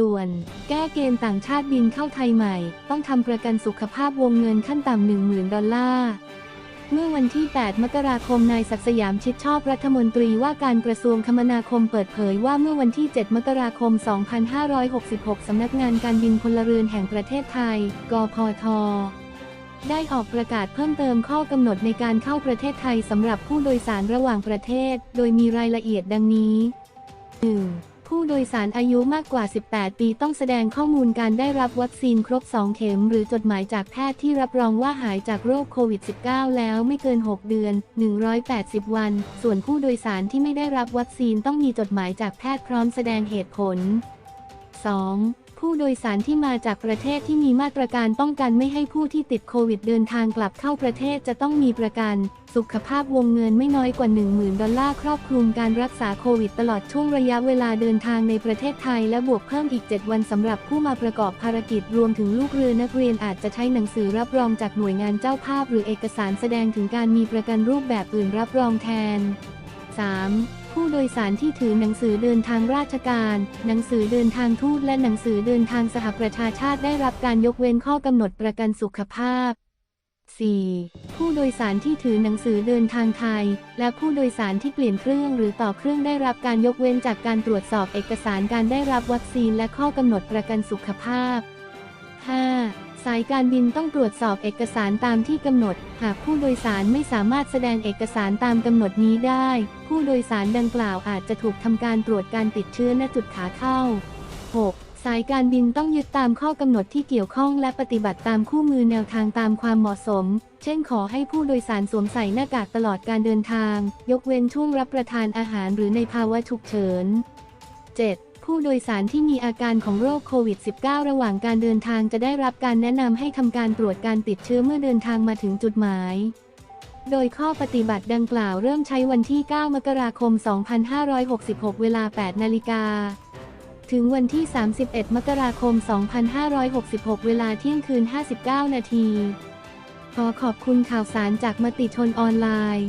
ด่วน แก้เกณฑ์ต่างชาติบินเข้าไทยใหม่ ต้องทำประกันสุขภาพวงเงินขั้นต่ำ10,000 ดอลลาร์ เมื่อวันที่ 8 มกราคม นายศักสยามชิดชอบรัฐมนตรีว่าการกระทรวงคมนาคมเปิดเผยว่าเมื่อวันที่ 7 มกราคม 2566 สำนักงานการบินพลเรือนแห่งประเทศไทย กพทได้ออกประกาศเพิ่มเติมข้อกำหนดในการเข้าประเทศไทยสำหรับผู้โดยสารระหว่างประเทศ โดยมีรายละเอียดดังนี้ 1. ผู้โดยสารอายุมากกว่า 18 ปีต้องแสดงข้อมูลการได้รับวัคซีนครบ 2 เข็ม หรือจดหมายจากแพทย์ที่รับรองว่าหายจากโรคโควิด -19 แล้วไม่เกิน 6 เดือน 180 วัน ส่วนผู้โดยสารที่ไม่ได้รับวัคซีนต้องมีจดหมายจากแพทย์พร้อมแสดงเหตุผล 2. ผู้โดยสารที่มาจากประเทศที่มีมาตรการป้องกันไม่ให้ผู้ที่ติดโควิดเดินทางกลับเข้าประเทศจะต้องมีประกัน สุขภาพวงเงินไม่น้อยกว่า 10,000 ดอลลาร์ครอบคลุมการรักษาโควิดตลอดช่วงระยะเวลาเดินทางในประเทศไทยและบวกเพิ่มอีก 7 วันสำหรับผู้มาประกอบภารกิจรวมถึงลูกเรือนักเรียนอาจจะใช้หนังสือรับรองจากหน่วยงานเจ้าภาพ หรือเอกสารแสดงถึงการมีประกันรูปแบบอื่นรับรองแทน 3. ผู้โดยสารที่ถือหนังสือเดินทางราชการ หนังสือเดินทางทูตและหนังสือเดินทางสหประชาชาติได้รับการยกเว้นข้อกำหนดประกันสุขภาพ 4. ผู้โดยสารที่ถือหนังสือเดินทางไทย และผู้โดยสารที่เปลี่ยนเครื่องหรือต่อเครื่องได้รับการยกเว้นจากการตรวจสอบเอกสารการได้รับวัคซีนและข้อกำหนดประกันสุขภาพ 5. สายการบินต้องตรวจสอบเอกสารตามที่กำหนด หากผู้โดยสารไม่สามารถแสดงเอกสารตามกำหนดนี้ได้ ผู้โดยสารดังกล่าวอาจจะถูกทำการตรวจการติดเชื้อณจุดขาเข้า 6. สายการบินต้องยึดตามข้อกำหนดที่เกี่ยวข้องและปฏิบัติตามคู่มือแนวทางตามความเหมาะสม เช่นขอให้ผู้โดยสารสวมใส่หน้ากากตลอดการเดินทาง ยกเว้นช่วงรับประทานอาหารหรือในภาวะฉุกเฉิน 7. ผู้โดยสารที่มีอาการของโรคโควิด -19 ระหว่างการเดินทางจะได้รับการแนะนำให้ทำการตรวจการติดเชื้อเมื่อเดินทางมาถึงจุดหมาย โดยข้อปฏิบัติดังกล่าวเริ่มใช้วันที่ 9 มกราคม 2566 เวลา 8 นาฬิกา ถึงวันที่ 31 มกราคม 2566 เวลาเที่ยงคืน 59 นาที ขอขอบคุณข่าวสารจากมติชนออนไลน์